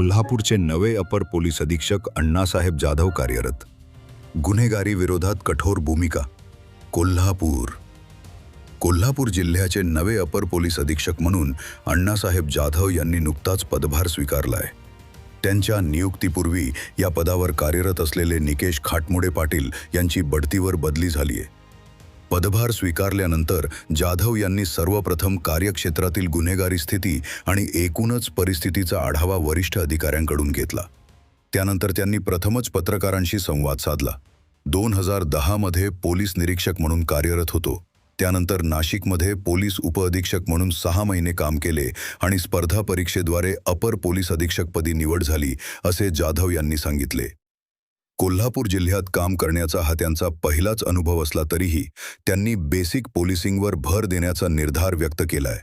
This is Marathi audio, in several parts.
कोल्हापूरचे नवे अपर पोलीस अधीक्षक अण्णासाहेब जाधव कार्यरत. गुन्हेगारी विरोधात कठोर भूमिका. कोल्हापूर. कोल्हापूर जिल्ह्याचे नवे अपर पोलीस अधीक्षक म्हणून अण्णासाहेब जाधव यांनी नुकताच पदभार स्वीकारलाय. त्यांच्या नियुक्तीपूर्वी या पदावर कार्यरत असलेले निकेश खाटमुडे पाटील यांची बढतीवर बदली झाली आहे पदभार स्वीकारल्यानंतर जाधव यांनी सर्वप्रथम कार्यक्षेत्रातील गुन्हेगारी स्थिती आणि एकूणच परिस्थितीचा आढावा वरिष्ठ अधिकाऱ्यांकडून घेतला. त्यानंतर त्यांनी प्रथमच पत्रकारांशी संवाद साधला. दोन हजार दहामध्ये पोलीस निरीक्षक म्हणून कार्यरत होतो. त्यानंतर नाशिकमध्ये पोलीस उपअधीक्षक म्हणून सहा महिने काम केले आणि स्पर्धा परीक्षेद्वारे अपर पोलीस अधीक्षकपदी निवड झाली असे जाधव यांनी सांगितले. कोल्हापूर जिल्ह्यात काम करण्याचा हा त्यांचा पहिलाच अनुभव असला तरीही त्यांनी बेसिक पोलिसिंगवर भर देण्याचा निर्धार व्यक्त केलाय.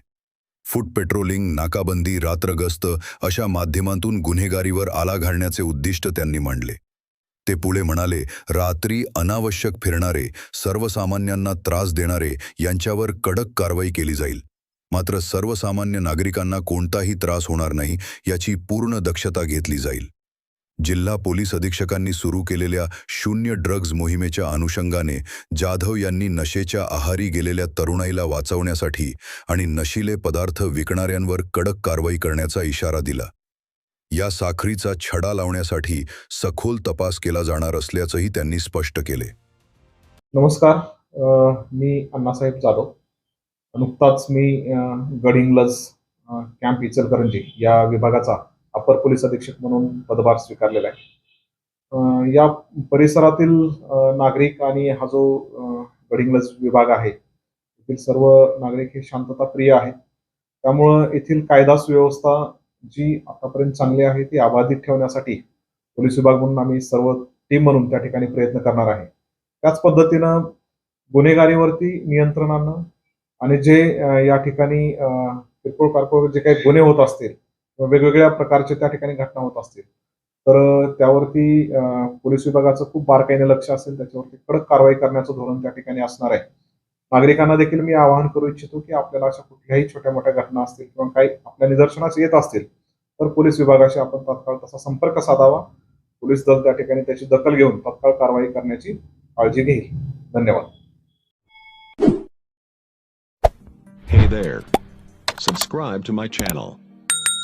फूट पेट्रोलिंग नाकाबंदी रात्रगस्त अशा माध्यमांतून गुन्हेगारीवर आला घालण्याचे उद्दिष्ट त्यांनी मांडले. ते पुढे म्हणाले रात्री अनावश्यक फिरणारे सर्वसामान्यांना त्रास देणारे यांच्यावर कडक कारवाई केली जाईल. मात्र सर्वसामान्य नागरिकांना कोणताही त्रास होणार नाही याची पूर्ण दक्षता घेतली जाईल. जिल्हा पोलीस अधीक्षकांनी सुरू केलेल्या शून्य ड्रग्ज मोहिमेच्या अनुषंगाने जाधव यांनी नशेच्या आहारी गेलेल्या तरुणाईला वाचवण्यासाठी आणि नशिले पदार्थ विकणाऱ्यांवर कडक कारवाई करण्याचा इशारा दिला. या साखरीचा छडा लावण्यासाठी सखोल तपास केला जाणार असल्याचंही त्यांनी स्पष्ट केले. नमस्कार मी अण्णासाहेब जाधव. नुकताच मी गडिंग्लज कॅम्प इचलकरंजी या विभागाचा अपर पोलीस अधीक्षक म्हणून पदभार स्वीकारलेला आहे. या परिसरातील नागरिक आणि हा जो गडिंगलज विभाग आहे येथील सर्व नागरिक हे शांतता प्रिय आहेत. त्यामुळं येथील कायदा सुव्यवस्था जी आतापर्यंत चांगली आहे ती अबाधित ठेवण्यासाठी पोलीस विभाग म्हणून आम्ही सर्व टीम म्हणून त्या ठिकाणी प्रयत्न करणार आहे. त्याच पद्धतीनं गुन्हेगारीवरती नियंत्रणानं आणि जे या ठिकाणी किरकोळ कारकोळ जे काही गुन्हे होत असतील वेगवेगळ्या प्रकारचे त्या ठिकाणी घटना होत असतील. तर त्यावरती पोलीस विभागाचं खूप बारकाईने लक्ष असेल त्याच्यावरती कडक कारवाई करण्याचं धोरण त्या ठिकाणी असणार आहे. नागरिकांना देखील मी आवाहन करू इच्छितो की आपल्याला अशा कुठल्याही छोट्या मोठ्या घटना असतील किंवा काही आपल्या निदर्शनास येत असतील तर पोलीस विभागाशी आपण तात्काळ तसा संपर्क साधावा. पोलीस दल त्या ठिकाणी त्याची दखल घेऊन तत्काळ कारवाई करण्याची काळजी घेईल. धन्यवाद. Hey there. Subscribe to my channel.